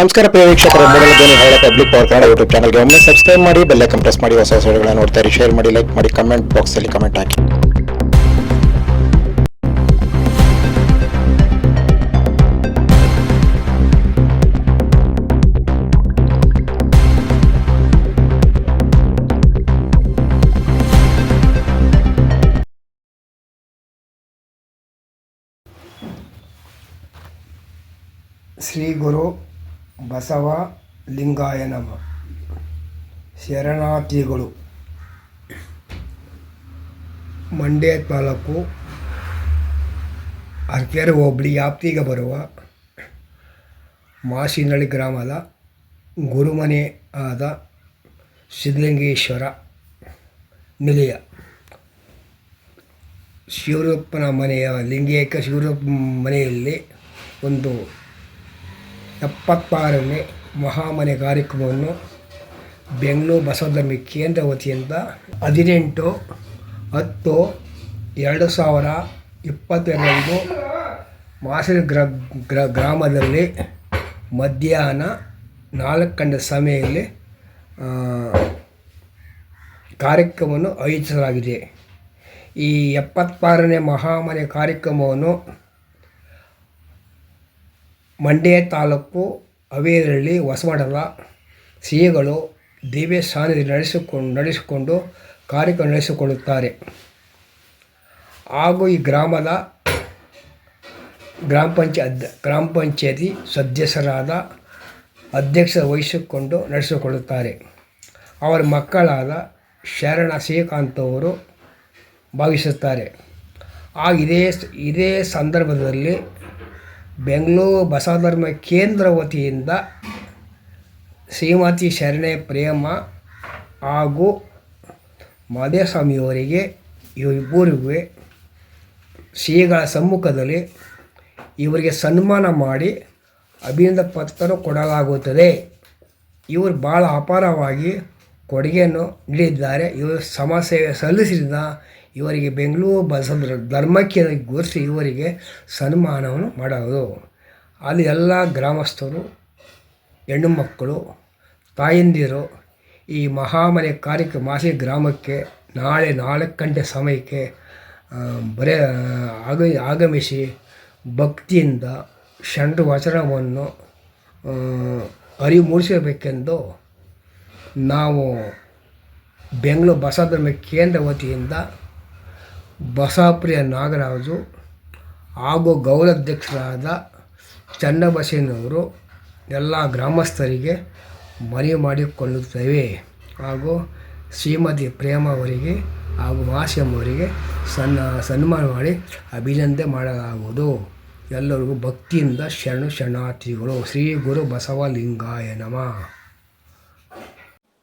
ನಮಸ್ಕಾರ ಪ್ರಿಯ ವೀಕ್ಷಕರು ಹಳೆ ಪಬ್ಲಿಕ್ ಪವರ್ ಕನ್ನಡ ಯೂಟ್ಯೂಬ್ ಚಾನಲ್ಗೆ ಒಮ್ಮೆ ಸಬ್ಸ್ಕ್ರೈಬ್ ಮಾಡಿ ಬೆಲ್ ಐಕನ್ ಪ್ರೆಸ್ ಮಾಡಿ, ಹೊಸ ಹೊಸ ವಿಡಿಯೋಗಳನ್ನ ನೋಡ್ತಾ ಶೇರ್ ಮಾಡಿ ಲೈಕ್ ಮಾಡಿ ಕಮೆಂಟ್ ಬಾಕ್ಸಲ್ಲಿ ಕಮೆಂಟ್ ಹಾಕಿ. ಶ್ರೀ ಗುರು ಬಸವ ಲಿಂಗಾಯ ನಮ. ಶರಣಾರ್ಥಿಗಳು. ಮಂಡ್ಯ ತಾಲೂಕು ಅರ್ಕೆರೆ ಹೋಬಳಿ ವ್ಯಾಪ್ತಿಗೆ ಬರುವ ಮಾಸಿನಳ್ಳಿ ಗ್ರಾಮದ ಗುರುಮನೆ ಆದ ಸಿದ್ಧಲಿಂಗೇಶ್ವರ ನಿಲಯ. ಶಿವರೂಪನ ಮನೆಯ ಲಿಂಗೇಕ ಶಿವರೂಪ ಮನೆಯಲ್ಲಿ ಒಂದು ಎಪ್ಪತ್ತಾರನೇ ಮಹಾಮನೆ ಕಾರ್ಯಕ್ರಮವನ್ನು ಬೆಂಗಳೂರು ಬಸವಧರ್ಮಿ ಕೇಂದ್ರ ವತಿಯಿಂದ ಹದಿನೆಂಟು, ಹತ್ತು, ಎರಡು ಸಾವಿರ ಇಪ್ಪತ್ತೆರಡರಂದು ಮಾಸಿನ ಗ್ರ ಗ್ರ, ಗ್ರಾಮದಲ್ಲಿ ಮಧ್ಯಾಹ್ನ ನಾಲ್ಕು ಗಂಟೆ ಸಮಯದಲ್ಲಿ ಕಾರ್ಯಕ್ರಮವನ್ನು ಆಯೋಜಿಸಲಾಗಿದೆ. ಈ ಎಪ್ಪತ್ತಾರನೇ ಮಹಾಮನೆ ಕಾರ್ಯಕ್ರಮವನ್ನು ಮಂಡ್ಯ ತಾಲೂಕು ಅವೇರಳ್ಳಿ ಹೊಸಮಠದ ಶ್ರೀಗಳು ದಿವ್ಯ ಸಾನ್ನಿಧ್ಯ ನಡೆಸಿಕೊಂಡು ನಡೆಸಿಕೊಂಡು ಕಾರ್ಯಕ್ರಮ ನಡೆಸಿಕೊಳ್ಳುತ್ತಾರೆ. ಹಾಗೂ ಈ ಗ್ರಾಮದ ಗ್ರಾಮ ಪಂಚಾಯತ್ ಗ್ರಾಮ ಪಂಚಾಯತಿ ಸದಸ್ಯರಾದ ಅಧ್ಯಕ್ಷ ವಹಿಸಿಕೊಂಡು ನಡೆಸಿಕೊಳ್ಳುತ್ತಾರೆ. ಅವರ ಮಕ್ಕಳಾದ ಶರಣ ಶ್ರೀಕಾಂತ್ ಅವರು ಭಾವಿಸುತ್ತಾರೆ ಆ ಇದೇ ಇದೇ ಸಂದರ್ಭದಲ್ಲಿ ಬೆಂಗಳೂರು ಬಸವಧರ್ಮ ಕೇಂದ್ರ ವತಿಯಿಂದ ಶ್ರೀಮತಿ ಶರಣೆ ಪ್ರೇಮ ಹಾಗೂ ಮಾದೇಸ್ವಾಮಿಯವರಿಗೆ ಇವರಿಬ್ಬರಿಗೂ ಶ್ರೀಗಳ ಸಮ್ಮುಖದಲ್ಲಿ ಇವರಿಗೆ ಸನ್ಮಾನ ಮಾಡಿ ಅಭಿನಂದ ಪತ್ರ ಕೊಡಲಾಗುತ್ತದೆ. ಇವರು ಭಾಳ ಅಪಾರವಾಗಿ ಕೊಡುಗೆಯನ್ನು ನೀಡಿದ್ದಾರೆ. ಇವರು ಸಮಾಜ ಸೇವೆ ಸಲ್ಲಿಸಿದ ಇವರಿಗೆ ಬೆಂಗಳೂರು ಬಸವ ಧರ್ಮಕ್ಕೆ ಗುರುತಿಸಿ ಇವರಿಗೆ ಸನ್ಮಾನವನ್ನು ಮಾಡೋದು ಅಲ್ಲಿ ಎಲ್ಲ ಗ್ರಾಮಸ್ಥರು, ಹೆಣ್ಣು ಮಕ್ಕಳು, ತಾಯಂದಿರು ಈ ಮಹಾಮನೆ ಕಾರ್ಯಕ್ರಮ ಮಾಸಿ ಗ್ರಾಮಕ್ಕೆ ನಾಳೆ ನಾಲ್ಕು ಗಂಟೆ ಸಮಯಕ್ಕೆ ಬರೇ ಆಗ ಆಗಮಿಸಿ ಭಕ್ತಿಯಿಂದ ಷಂಡು ವಚನವನ್ನು ಅರಿವು ಮೂಡಿಸಬೇಕೆಂದು ನಾವು ಬೆಂಗಳೂರು ಬಸವಧರ್ಮ ಕೇಂದ್ರ ವತಿಯಿಂದ ಬಸವಪ್ರಿಯ ನಾಗರಾಜು ಹಾಗೂ ಗೌರವಾಧ್ಯಕ್ಷರಾದ ಚನ್ನಬಸೇನವರು ಎಲ್ಲ ಗ್ರಾಮಸ್ಥರಿಗೆ ಮನವಿ ಮಾಡಿಕೊಳ್ಳುತ್ತೇವೆ ಹಾಗೂ ಶ್ರೀಮತಿ ಪ್ರೇಮ ಅವರಿಗೆ ಹಾಗೂ ಮಾಸಿಯಮ್ಮವರಿಗೆ ಸನ್ನ ಸನ್ಮಾನ ಮಾಡಿ ಅಭಿನಂದನೆ ಮಾಡಲಾಗುವುದು. ಎಲ್ಲರಿಗೂ ಭಕ್ತಿಯಿಂದ ಶರಣು ಶರಣಾರ್ಥಿಗಳು. ಶ್ರೀ ಗುರು ಬಸವಲಿಂಗಾಯ ನಮಃ.